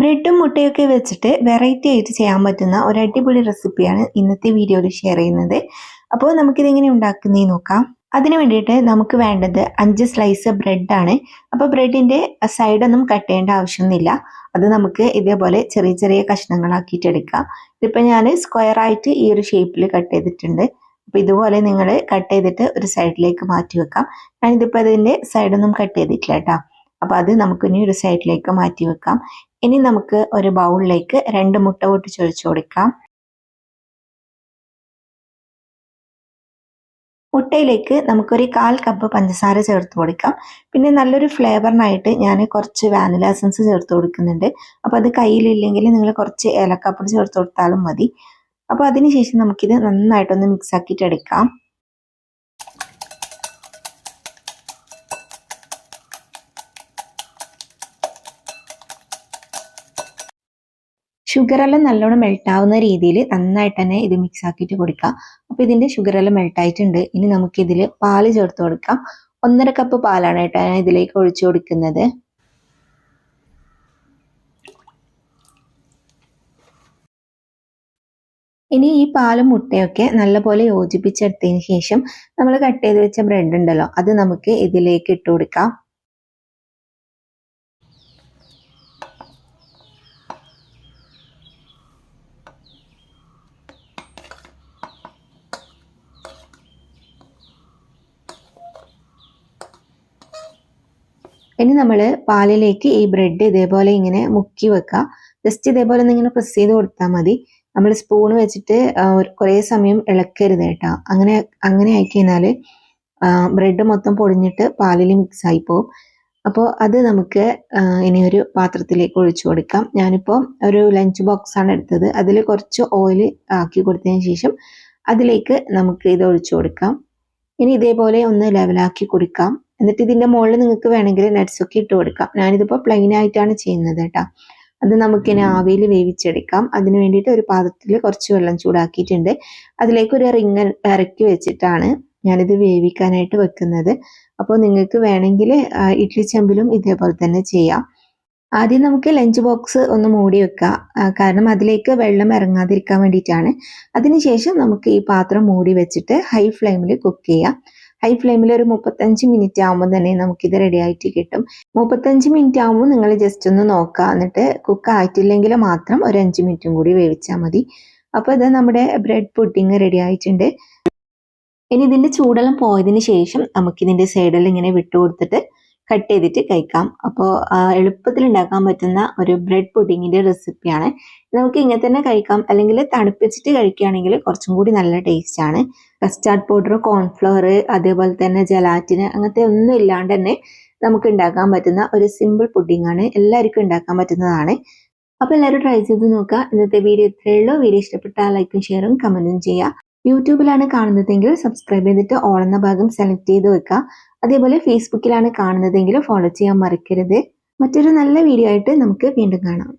ബ്രെഡും മുട്ടയൊക്കെ വെച്ചിട്ട് വെറൈറ്റി ആയിട്ട് ചെയ്യാൻ പറ്റുന്ന ഒരു അടിപൊളി റെസിപ്പിയാണ് ഇന്നത്തെ വീഡിയോയിൽ ഷെയർ ചെയ്യുന്നത്. അപ്പോൾ നമുക്കിതെങ്ങനെ ഉണ്ടാക്കുന്നേ നോക്കാം. അതിന് വേണ്ടിയിട്ട് നമുക്ക് വേണ്ടത് അഞ്ച് സ്ലൈസ് ബ്രെഡാണ് അപ്പോൾ ബ്രെഡിന്റെ സൈഡൊന്നും കട്ട് ചെയ്യേണ്ട ആവശ്യമൊന്നുമില്ല. അത് നമുക്ക് ഇതേപോലെ ചെറിയ ചെറിയ കഷ്ണങ്ങളാക്കിയിട്ട് എടുക്കാം. ഇതിപ്പോൾ ഞാൻ സ്ക്വയറായിട്ട് ഈ ഒരു ഷേപ്പിൽ കട്ട് ചെയ്തിട്ടുണ്ട്. അപ്പോൾ ഇതുപോലെ നിങ്ങൾ കട്ട് ചെയ്തിട്ട് ഒരു സൈഡിലേക്ക് മാറ്റി വെക്കാം. ഞാനിതിപ്പോൾ അതിന്റെ സൈഡൊന്നും കട്ട് ചെയ്തിട്ടില്ല കേട്ടോ. അപ്പോൾ അത് നമുക്കിനി ഒരു സൈഡിലേക്ക് മാറ്റി വെക്കാം. ഇനി നമുക്ക് ഒരു ബൗളിലേക്ക് രണ്ട് മുട്ട പൊട്ടി ഒഴിച്ചു കൊടുക്കാം. മുട്ടയിലേക്ക് നമുക്കൊരു കാൽ കപ്പ് പഞ്ചസാര ചേർത്ത് കൊടുക്കാം. പിന്നെ നല്ലൊരു ഫ്ലേവറിനായിട്ട് ഞാൻ കുറച്ച് വാനില എസൻസ് ചേർത്ത് കൊടുക്കുന്നുണ്ട്. അപ്പോൾ അത് കയ്യിലില്ലെങ്കിൽ നിങ്ങൾ കുറച്ച് ഏലക്കാപ്പൊടി ചേർത്ത് കൊടുത്താലും മതി. അപ്പോൾ അതിനുശേഷം നമുക്കിത് നന്നായിട്ടൊന്ന് മിക്സ് ആക്കിയിട്ട് എടുക്കാം. ഷുഗറെല്ലാം നല്ലോണം മെൽട്ടാവുന്ന രീതിയിൽ നന്നായിട്ട് തന്നെ ഇത് മിക്സ് ആക്കിയിട്ട് കൊടുക്കാം. അപ്പോൾ ഇതിന്റെ ഷുഗറെല്ലാം മെൽട്ടായിട്ടുണ്ട് ഇനി നമുക്കിതിൽ പാൽ ചേർത്ത് കൊടുക്കാം. ഒന്നര കപ്പ് പാലാണ് കേട്ടോ ഞാൻ ഇതിലേക്ക് ഒഴിച്ചു കൊടുക്കുന്നത്. ഇനി ഈ പാലും മുട്ടയൊക്കെ നല്ലപോലെ യോജിപ്പിച്ചെടുത്തതിന് ശേഷം നമ്മൾ കട്ട് ചെയ്ത് വെച്ച ബ്രെഡ് ഉണ്ടല്ലോ അത് നമുക്ക് ഇതിലേക്ക് ഇട്ട് കൊടുക്കാം. ഇനി നമ്മൾ പാലിലേക്ക് ഈ ബ്രെഡ് ഇതേപോലെ ഇങ്ങനെ മുക്കി വെക്കുക ജസ്റ്റ് ഇതേപോലെ ഒന്ന് ഇങ്ങനെ പ്രസ് ചെയ്ത് കൊടുത്താൽ മതി. നമ്മൾ സ്പൂൺ വെച്ചിട്ട് കുറേ സമയം ഇളക്കരുത് കേട്ടോ. അങ്ങനെ അങ്ങനെ ആയി കഴിഞ്ഞാൽ ബ്രെഡ് മൊത്തം പൊടിഞ്ഞിട്ട് പാലിൽ മിക്സ് ആയി പോകും അപ്പോൾ അത് നമുക്ക് ഇനി ഒരു പാത്രത്തിലേക്ക് ഒഴിച്ചു കൊടുക്കാം. ഞാനിപ്പോൾ ഒരു ലഞ്ച് ബോക്സ് ആണ് എടുത്തത്. അതിൽ കുറച്ച് ഓയിൽ ആക്കി കൊടുത്തതിന് ശേഷം അതിലേക്ക് നമുക്ക് ഇത് ഒഴിച്ചു കൊടുക്കാം. ഇനി ഇതേപോലെ ഒന്ന് ലെവലാക്കി കൊടുക്കാം. എന്നിട്ട് ഇതിന്റെ മുകളിൽ നിങ്ങൾക്ക് വേണമെങ്കിൽ നട്ട്സ് ഒക്കെ ഇട്ട് കൊടുക്കാം. ഞാനിതിപ്പോൾ പ്ലെയിൻ ആയിട്ടാണ് ചെയ്യുന്നത് കേട്ടോ. അത് നമുക്കിനി ആവിയിൽ വേവിച്ചെടുക്കാം. അതിന് വേണ്ടിയിട്ട് ഒരു പാത്രത്തിൽ കുറച്ച് വെള്ളം ചൂടാക്കിയിട്ടുണ്ട്. അതിലേക്ക് ഒരു റിങ് ഇറക്കി വെച്ചിട്ടാണ് ഞാനിത് വേവിക്കാനായിട്ട് വെക്കുന്നത്. അപ്പോൾ നിങ്ങൾക്ക് വേണമെങ്കിൽ ഇഡ്ലി ചെമ്പിലും ഇതേപോലെ തന്നെ ചെയ്യാം. ആദ്യം നമുക്ക് ലഞ്ച് ബോക്സ് ഒന്ന് മൂടി വെക്കാം. കാരണം അതിലേക്ക് വെള്ളം ഇറങ്ങാതിരിക്കാൻ വേണ്ടിയിട്ടാണ്. അതിനുശേഷം നമുക്ക് ഈ പാത്രം മൂടി വെച്ചിട്ട് ഹൈ ഫ്ലെയിമിൽ കുക്ക് ചെയ്യാം. ഹൈ ഫ്ലെയിമിൽ ഒരു മുപ്പത്തഞ്ച് മിനിറ്റ് ആകുമ്പോൾ തന്നെ നമുക്കിത് റെഡി ആയിട്ട് കിട്ടും. മുപ്പത്തഞ്ച് മിനിറ്റ് ആകുമ്പോൾ നിങ്ങൾ ജസ്റ്റ് ഒന്ന് നോക്കുക എന്നിട്ട് കുക്ക് ആയിട്ടില്ലെങ്കിൽ മാത്രം ഒരു അഞ്ച് മിനിറ്റും കൂടി വേവിച്ചാൽ മതി. അപ്പോൾ ഇത് നമ്മുടെ ബ്രെഡ് പുഡിങ് റെഡി ആയിട്ടുണ്ട്. ഇനി ഇതിന്റെ ചൂടെല്ലാം പോയതിന് ശേഷം നമുക്കിതിന്റെ സൈഡിൽ ഇങ്ങനെ വിട്ടു കൊടുത്തിട്ട് കട്ട് ചെയ്തിട്ട് കഴിക്കാം. അപ്പോൾ എളുപ്പത്തിൽ ഉണ്ടാക്കാൻ പറ്റുന്ന ഒരു ബ്രെഡ് പുഡിങ്ങിന്റെ റെസിപ്പിയാണ്. നമുക്ക് ഇങ്ങനെ തന്നെ കഴിക്കാം. അല്ലെങ്കിൽ തണുപ്പിച്ചിട്ട് കഴിക്കുകയാണെങ്കിൽ കുറച്ചും കൂടി നല്ല ടേസ്റ്റ് ആണ്. കസ്റ്റാർഡ് പൗഡർ കോൺഫ്ലവർ അതേപോലെ തന്നെ ജലാറ്റിന് അങ്ങനത്തെ ഒന്നും ഇല്ലാണ്ട് തന്നെ നമുക്ക് ഉണ്ടാക്കാൻ പറ്റുന്ന ഒരു സിമ്പിൾ പുഡിംഗ് ആണ്. എല്ലാവർക്കും ഉണ്ടാക്കാൻ പറ്റുന്നതാണ്. അപ്പോൾ എല്ലാവരും ട്രൈ ചെയ്ത് നോക്കുക. ഇന്നത്തെ വീഡിയോ ഇത്രയേ ഉള്ളൂ. വീഡിയോ ഇഷ്ടപ്പെട്ടാൽ ലൈക്കും ഷെയറും കമന്റും ചെയ്യുക. യൂട്യൂബിലാണ് കാണുന്നതെങ്കിൽ സബ്സ്ക്രൈബ് ചെയ്തിട്ട് ഓൾ എന്ന ഭാഗം സെലക്ട് ചെയ്ത് വെക്കുക. അതേപോലെ ഫേസ്ബുക്കിലാണ് കാണുന്നതെങ്കിൽ ഫോളോ ചെയ്യാൻ മറക്കരുത്. മറ്റൊരു നല്ല വീഡിയോ ആയിട്ട് നമുക്ക് വീണ്ടും കാണാം.